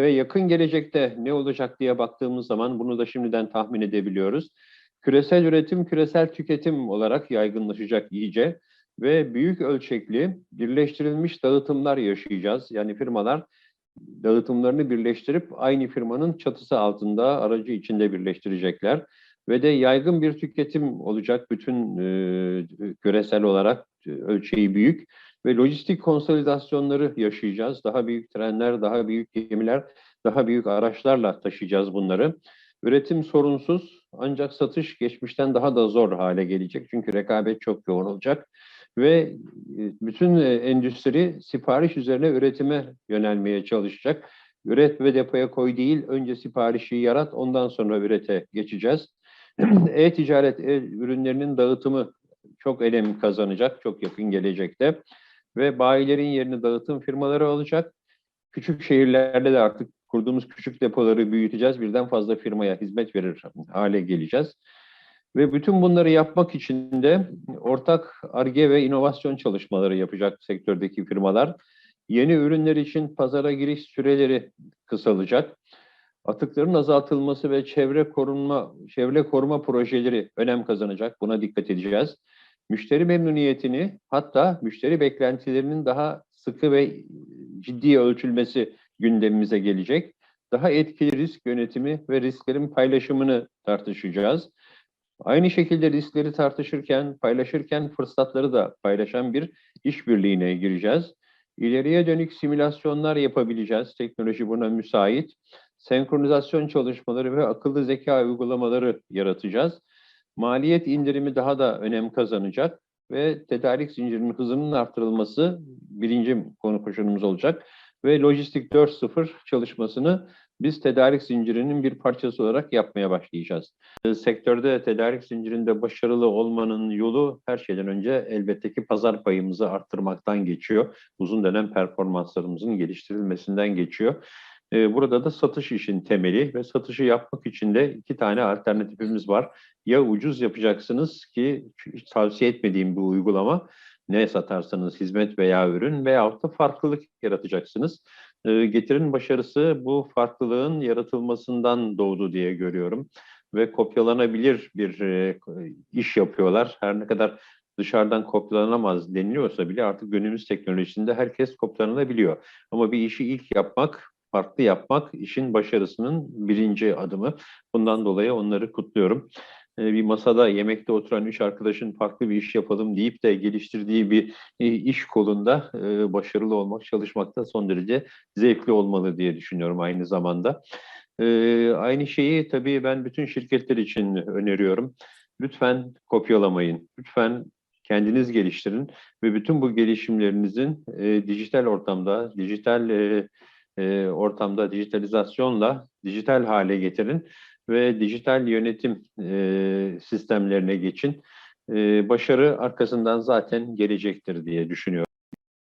Ve yakın gelecekte ne olacak diye baktığımız zaman bunu da şimdiden tahmin edebiliyoruz. Küresel üretim, küresel tüketim olarak yaygınlaşacak iyice ve büyük ölçekli birleştirilmiş dağıtımlar yaşayacağız. Yani firmalar dağıtımlarını birleştirip aynı firmanın çatısı altında aracı içinde birleştirecekler ve de yaygın bir tüketim olacak bütün e, küresel olarak ölçeği büyük ve lojistik konsolidasyonları yaşayacağız. Daha büyük trenler, daha büyük gemiler, daha büyük araçlarla taşıyacağız bunları. Üretim sorunsuz ancak satış geçmişten daha da zor hale gelecek. Çünkü rekabet çok yoğun olacak ve e, bütün e, endüstri sipariş üzerine üretime yönelmeye çalışacak. Üret ve depoya koy değil, önce siparişi yarat, ondan sonra ürete geçeceğiz. E-ticaret e ürünlerinin dağıtımı çok önem kazanacak, çok yakın gelecekte. Ve bayilerin yerini dağıtım firmaları alacak. Küçük şehirlerde de artık kurduğumuz küçük depoları büyüteceğiz. Birden fazla firmaya hizmet verir hale geleceğiz. Ve bütün bunları yapmak için de ortak ARGE ve inovasyon çalışmaları yapacak sektördeki firmalar. Yeni ürünler için pazara giriş süreleri kısalacak. Atıkların azaltılması ve çevre korunma çevre koruma projeleri önem kazanacak. Buna dikkat edeceğiz. Müşteri memnuniyetini hatta müşteri beklentilerinin daha sıkı ve ciddi ölçülmesi gündemimize gelecek. Daha etkili risk yönetimi ve risklerin paylaşımını tartışacağız. Aynı şekilde riskleri tartışırken, paylaşırken fırsatları da paylaşan bir işbirliğine gireceğiz. İleriye dönük simülasyonlar yapabileceğiz. Teknoloji buna müsait. Senkronizasyon çalışmaları ve akıllı zeka uygulamaları yaratacağız. Maliyet indirimi daha da önem kazanacak ve tedarik zincirinin hızının artırılması birinci konu koşulumuz olacak. Ve Lojistik 4.0 çalışmasını biz tedarik zincirinin bir parçası olarak yapmaya başlayacağız. Ee, sektörde tedarik zincirinde başarılı olmanın yolu her şeyden önce elbette ki pazar payımızı arttırmaktan geçiyor. Uzun dönem performanslarımızın geliştirilmesinden geçiyor. Ee, burada da satış işin temeli ve satışı yapmak için de iki tane alternatifimiz var. Ya ucuz yapacaksınız ki hiç tavsiye etmediğim bu uygulama ne satarsanız hizmet veya ürün veyahut da farklılık yaratacaksınız. E, getirin başarısı bu farklılığın yaratılmasından doğdu diye görüyorum. Ve kopyalanabilir bir e, iş yapıyorlar. Her ne kadar dışarıdan kopyalanamaz deniliyorsa bile artık günümüz teknolojisinde herkes kopyalanabiliyor. Ama bir işi ilk yapmak, farklı yapmak işin başarısının birinci adımı. Bundan dolayı onları kutluyorum. E, bir masada yemekte oturan üç arkadaşın farklı bir iş yapalım deyip de geliştirdiği bir e, iş kolunda e, başarılı olmak, çalışmakta son derece zevkli olmalı diye düşünüyorum aynı zamanda. Aynı şeyi tabii ben bütün şirketler için öneriyorum. Lütfen kopyalamayın. Lütfen kendiniz geliştirin ve bütün bu gelişimlerinizin dijital ortamda, dijital ortamda dijitalizasyonla dijital hale getirin ve dijital yönetim e, sistemlerine geçin. E, başarı arkasından zaten gelecektir diye düşünüyorum.